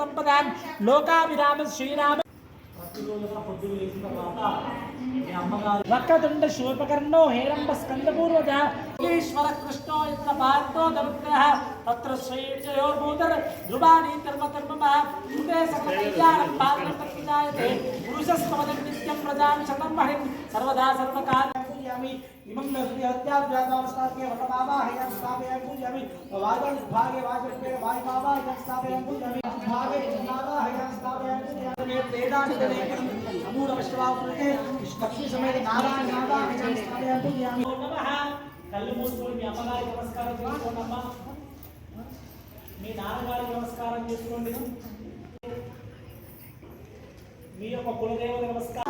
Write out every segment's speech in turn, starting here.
సంపదాం లోకాభిరామ శ్రీరామ. వక్రతుండ శూర్పకర్ణో హేరంబ స్కందపూర్వజ. ఈశ్వర కృష్ణో ఇత్ర పార్థో దరుగ్రహ తత్ర శ్రీజయోర్భూతర్ ధ్రువాణి ధర్మ ధర్మమ కృతే సకల కళ్యాణం పాత్రం ప్రతిజాయతే. పురుషస్తమదం నిత్యం ప్రజాం శతం హరిం సర్వదా సర్వకాల పూజయామి ఇమం హత్యాద్యాదావస్థాప్య వటమావాహయం స్థాపయం పూజయామి వాజం భాగే వాజపే వాయుమావాహయం స్థాపయం పూజయామి భాగే మావాహయం స్థాపయం పూజయామి వేదాంత దేవం సమూఢ విశ్వాసులకే లక్ష్మీ సమేత నారాయణ నారాయణ స్థాపయం పూజయామి ఓం నమః కళ్ళు మూసుకొని మీ అమ్మగారికి నమస్కారం చేసుకోండి అమ్మా మీ నాన్నగారికి నమస్కారం చేసుకోండి మీ యొక్క కులదేవత నమస్కార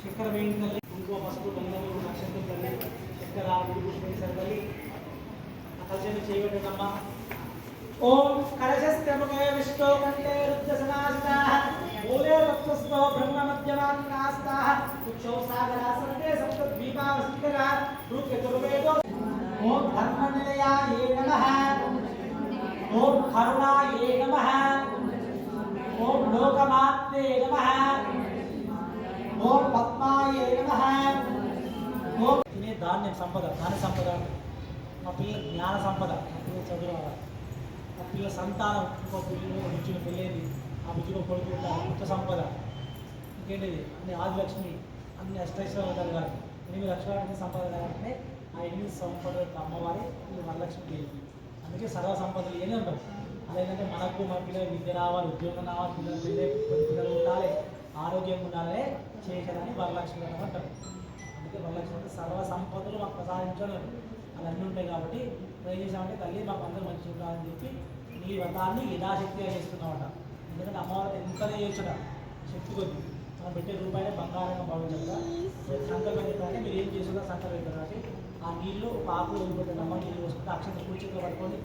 చక్కెర వేయండి తల్లి కుంకుమ పసుపు గంధము నక్షత్రం తల్లి చక్కెర ఉడుకు వేసారు తల్లి ఆ కలిసి చేయబెట్టండి అమ్మా ఓం కలశస్త్రముఖే విష్ణు కంఠే రుద్రసనాసితాః మూలే రక్తస్థో బ్రహ్మ మధ్యమాన్నాస్తాః కుక్షౌ సాగరాసనతే సప్తద్వీపా వసుంధరా రుక్ చతుర్వేదో ఓం ధర్మనిలయాయే నమః ఓం కరుణాయే నమః ఓం లోకమాత్రే నమః ఓం ధాన్యం సంపద ధాన్య సంపద మా పిల్లల జ్ఞాన సంపద మా పిల్లలు చదువు మా పిల్లల సంతానం ఇంకో పిల్లలు బుజ్జిన పెళ్ళేది. ఆ బుజ్జిలో కొడుకు కొత్త సంపద. ఇంకేంటిది? అన్ని ఆదిలక్ష్మి అన్ని అష్టైశ్వర్యాలు కలగాలి ఎనిమిది లక్షల సంపద కలగాలంటే ఆ ఎనిమిది సంపద అమ్మవారి ఈ వరలక్ష్మి దేవి. అందుకే సర్వ సంపదలు ఏమి ఉండవు. అదేంటంటే మనకు మన పిల్లలు విద్య రావాలి ఉద్యోగం రావాలి పిల్లలు పెళ్ళే పిల్లలు ఉండాలి ఆరోగ్యంగా ఉండాలి చేయగలని వరలక్ష్మి అంటారు. అందుకే సర్వ సంపదలు మాకు ప్రసాదించాలి అది అన్నీ ఉంటాయి కాబట్టి ట్రై చేసామంటే తల్లి మాకు అందరూ మంచిగా ఉండాలని చెప్పి నీ వ్రతాన్ని యథాశక్తిగా చేస్తున్నామట ఎందుకంటే అమ్మవారి ఎంతనే చేయొచ్చుట శక్తి కొద్ది. మనం పెట్టే రూపాయలే బంగారంగా భావించాలి సంకల్పం చెప్పాలంటే మీరు ఏం చేసుకున్నా సంకల్పం కాబట్టి ఆ నీళ్ళు ఒక ఆకులు వదిలిపెట్టే నమ్మ నీళ్ళు పోసుకుంటే అక్షంత కూర్చుని పడుకొని